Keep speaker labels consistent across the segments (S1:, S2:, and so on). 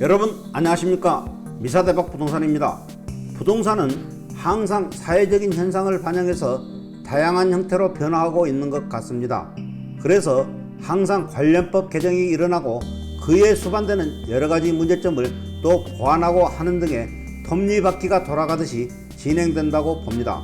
S1: 여러분 안녕하십니까? 미사대박 부동산입니다. 부동산은 항상 사회적인 현상을 반영해서 다양한 형태로 변화하고 있는 것 같습니다. 그래서 항상 관련법 개정이 일어나고 그에 수반되는 여러 가지 문제점을 또 보완하고 하는 등의 톱니바퀴가 돌아가듯이 진행된다고 봅니다.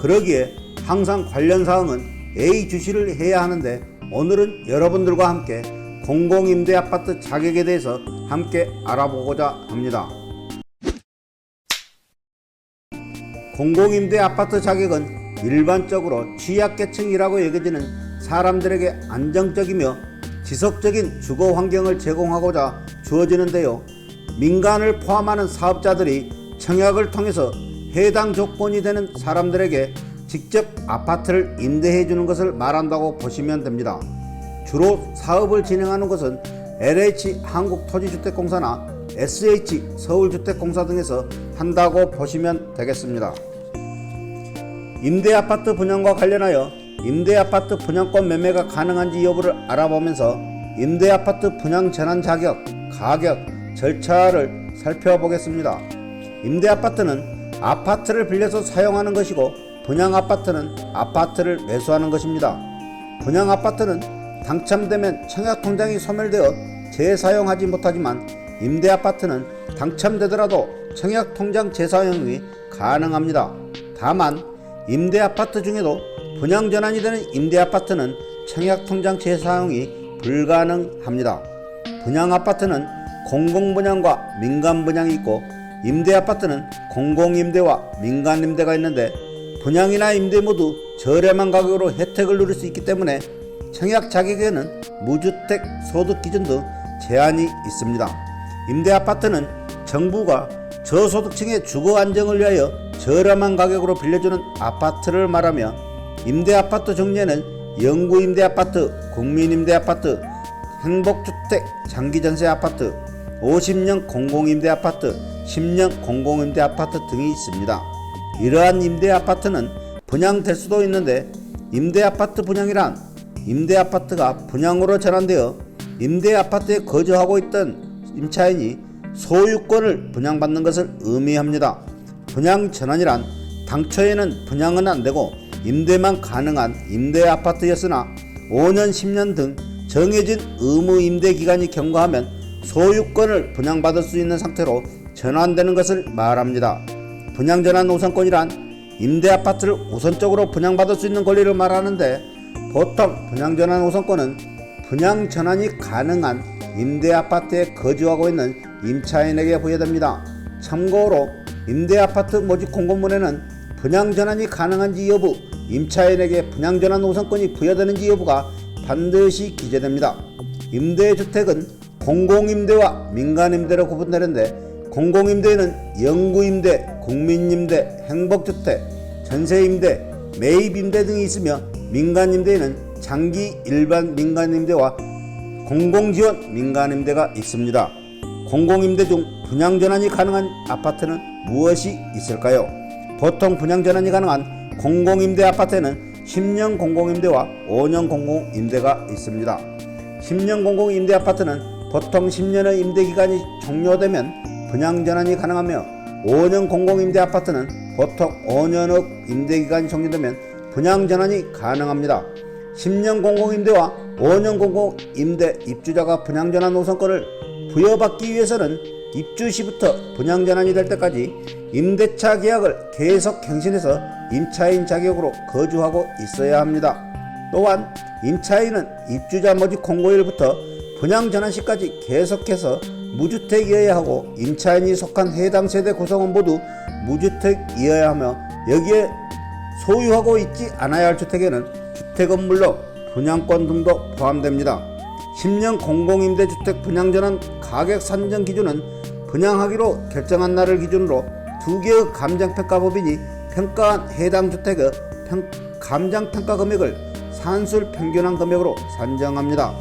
S1: 그러기에 항상 관련 사항은 A 주시를 해야 하는데 오늘은 여러분들과 함께 공공임대 아파트 자격에 대해서 함께 알아보고자 합니다. 공공임대 아파트 자격은 일반적으로 취약계층이라고 여겨지는 사람들에게 안정적이며 지속적인 주거 환경을 제공하고자 주어지는데요. 민간을 포함하는 사업자들이 청약을 통해서 해당 조건이 되는 사람들에게 직접 아파트를 임대해 주는 것을 말한다고 보시면 됩니다. 주로 사업을 진행하는 것은 LH 한국토지주택공사나 SH 서울주택공사 등에서 한다고 보시면 되겠습니다. 임대아파트 분양과 관련하여 임대아파트 분양권 매매가 가능한지 여부를 알아보면서 임대아파트 분양 전환 자격, 가격, 절차를 살펴보겠습니다. 임대아파트는 아파트를 빌려서 사용하는 것이고 분양아파트는 아파트를 매수하는 것입니다. 분양아파트는 당첨되면 청약 통장이 소멸되어 재사용하지 못하지만 임대 아파트는 당첨되더라도 청약 통장 재사용이 가능합니다. 다만 임대 아파트 중에도 분양 전환이 되는 임대 아파트는 청약 통장 재사용이 불가능합니다. 분양 아파트는 공공 분양과 민간 분양이 있고 임대 아파트는 공공 임대와 민간 임대가 있는데 분양이나 임대 모두 저렴한 가격으로 혜택을 누릴 수 있기 때문에 청약 자격에는 무주택 소득 기준도 제한이 있습니다. 임대 아파트는 정부가 저소득층의 주거 안정을 위하여 저렴한 가격으로 빌려주는 아파트를 말하며 임대 아파트 종류에는 영구 임대 아파트, 국민 임대 아파트, 행복주택 장기 전세 아파트, 50년 공공임대 아파트, 10년 공공임대 아파트 등이 있습니다. 이러한 임대 아파트는 분양될 수도 있는데 임대 아파트 분양이란 임대 아파트가 분양으로 전환되어 임대 아파트에 거주하고 있던 임차인이 소유권을 분양받는 것을 의미합니다. 분양 전환이란 당초에는 분양은 안 되고 임대만 가능한 임대 아파트였으나 5년, 10년 등 정해진 의무 임대 기간이 경과하면 소유권을 분양받을 수 있는 상태로 전환되는 것을 말합니다. 분양 전환 우선권이란 임대 아파트를 우선적으로 분양받을 수 있는 권리를 말하는데 보통 분양 전환 우선권은 분양 전환이 가능한 임대 아파트에 거주하고 있는 임차인에게 부여됩니다. 참고로 임대 아파트 모집 공고문에는 분양 전환이 가능한지 여부, 임차인에게 분양 전환 우선권이 부여되는지 여부가 반드시 기재됩니다. 임대주택은 공공임대와 민간임대로 구분되는데 공공임대는 영구임대, 국민임대, 행복주택, 전세임대, 매입임대 등이 있으며 민간임대에는 장기 일반 민간임대와 공공지원 민간임대가 있습니다. 공공임대 중 분양전환이 가능한 아파트는 무엇이 있을까요? 보통 분양전환이 가능한 공공임대 아파트에는 10년 공공임대와 5년 공공임대가 있습니다. 10년 공공임대 아파트는 보통 10년의 임대기간이 종료되면 분양전환이 가능하며 5년 공공임대 아파트는 보통 5년의 임대기간이 종료되면 분양 전환이 가능합니다. 10년 공공임대와 5년 공공임대 입주자가 분양 전환 우선권을 부여받기 위해서는 입주 시부터 분양 전환이 될 때까지 임대차 계약을 계속 갱신해서 임차인 자격으로 거주하고 있어야 합니다. 또한 임차인은 입주자 모집 공고일부터 분양 전환 시까지 계속해서 무주택이어야 하고 임차인이 속한 해당 세대 구성원 모두 무주택이어야 하며 여기에 소유하고 있지 않아야 할 주택에는 주택은 물론 분양권 등도 포함됩니다. 10년 공공임대주택 분양전환 가격 산정 기준은 분양하기로 결정한 날을 기준으로 두 개의 감정평가법인이 평가한 해당 주택의 평, 감정평가 금액을 산술 평균한 금액으로 산정합니다.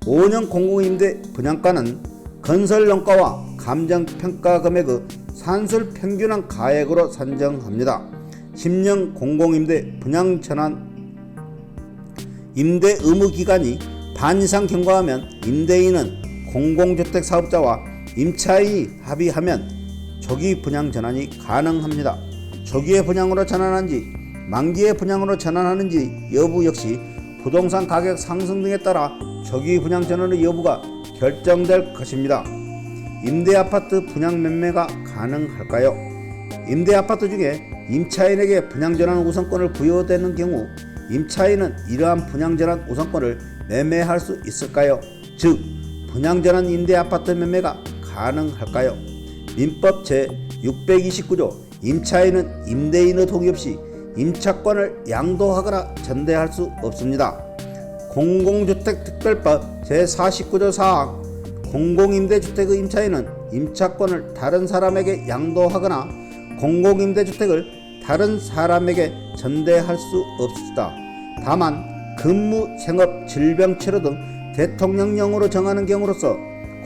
S1: 5년 공공임대 분양가는 건설농가와 감정평가 금액의 산술 평균한 가액으로 산정합니다. 10년 공공임대 분양 전환 임대 의무 기간이 반 이상 경과하면 임대인은 공공주택 사업자와 임차인이 합의하면 조기 분양 전환이 가능합니다. 조기의 분양으로 전환한지 만기의 분양으로 전환하는지 여부 역시 부동산 가격 상승 등에 따라 조기 분양 전환의 여부가 결정될 것입니다. 임대 아파트 분양 매매가 가능할까요? 임대 아파트 중에 임차인에게 분양 전환 우선권을 부여되는 경우 임차인은 이러한 분양 전환 우선권을 매매할 수 있을까요? 즉 분양 전환 임대 아파트 매매가 가능할까요? 민법 제 629조 임차인은 임대인의 동의 없이 임차권을 양도하거나 전대할 수 없습니다. 공공주택특별법 제49조 4항 공공임대주택의 임차인은 임차권을 다른 사람에게 양도하거나 공공임대주택을 다른 사람에게 전대할 수 없다. 다만 근무, 생업, 질병 치료 등 대통령령으로 정하는 경우로서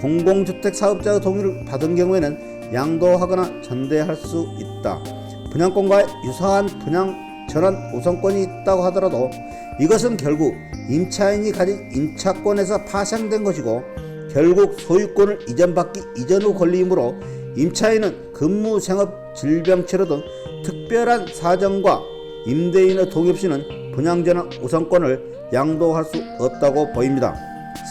S1: 공공주택 사업자의 동의를 받은 경우에는 양도하거나 전대할 수 있다. 분양권과 유사한 분양 전환 우선권이 있다고 하더라도 이것은 결국 임차인이 가진 임차권에서 파생된 것이고 결국 소유권을 이전받기 이전의 권리이므로 임차인은 근무, 생업, 질병 치료 등 특별한 사정과 임대인의 동의 없이는 분양전환 우선권을 양도할 수 없다고 보입니다.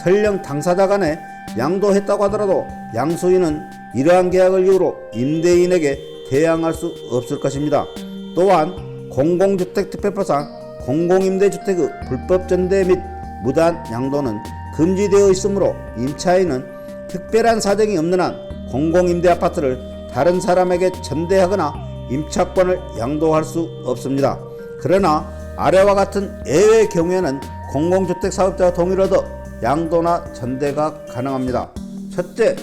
S1: 설령 당사자 간에 양도했다고 하더라도 양수인은 이러한 계약을 이유로 임대인에게 대항할 수 없을 것입니다. 또한 공공주택 특별법상 공공임대주택의 불법 전대 및 무단 양도는 금지되어 있으므로 임차인은 특별한 사정이 없는 한 공공임대 아파트를 다른 사람에게 전대하거나 임차권을 양도할 수 없습니다. 그러나 아래와 같은 예외의 경우에는 공공주택 사업자가 동의를 얻어 양도나 전대가 가능합니다. 첫째,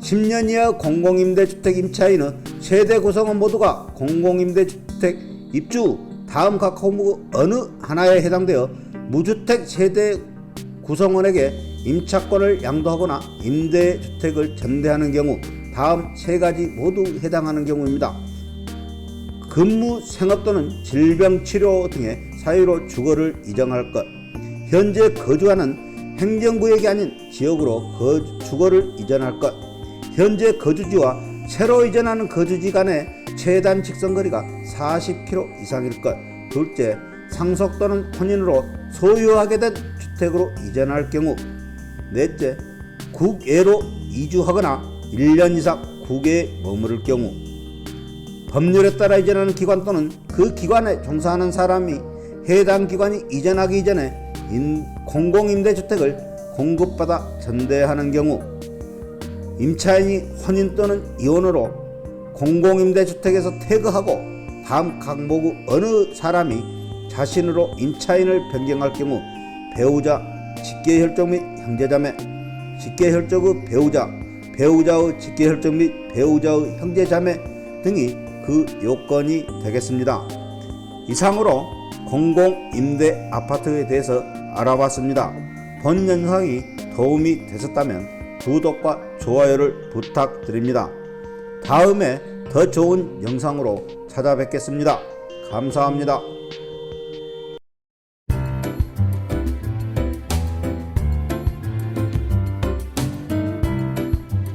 S1: 10년 이하 공공임대주택 임차인의 세대 구성원 모두가 공공임대주택 입주 다음 각項目 어느 하나에 해당되어 무주택 세대 구성원에게 임차권을 양도하거나 임대주택을 전대하는 경우 다음 세 가지 모두 해당하는 경우입니다. 근무, 생업 또는 질병 치료 등의 사유로 주거를 이정할 것. 현재 거주하는 행정구역이 아닌 지역으로 거, 주거를 이전할 것. 현재 거주지와 새로 이전하는 거주지 간의 최단 직선거리가 40km 이상일 것. 둘째, 상속 또는 혼인으로 소유하게 된 주택으로 이전할 경우. 넷째, 국외로 이주하거나 1년 이상 국외에 머무를 경우. 법률에 따라 이전하는 기관 또는 그 기관에 종사하는 사람이 해당 기관이 이전하기 이전에 인- 공공임대주택을 공급받아 전대하는 경우 임차인이 혼인 또는 이혼으로 공공임대주택에서 퇴거하고 다음 각목의 어느 사람이 자신으로 임차인을 변경할 경우 배우자, 직계혈족 및 형제자매, 직계혈족의 배우자, 배우자의 직계혈족 및 배우자의 형제자매 등이 그 요건이 되겠습니다. 이상으로 공공임대 아파트에 대해서 알아봤습니다. 본 영상이 도움이 되셨다면 구독과 좋아요를 부탁드립니다. 다음에 더 좋은 영상으로 찾아뵙겠습니다. 감사합니다.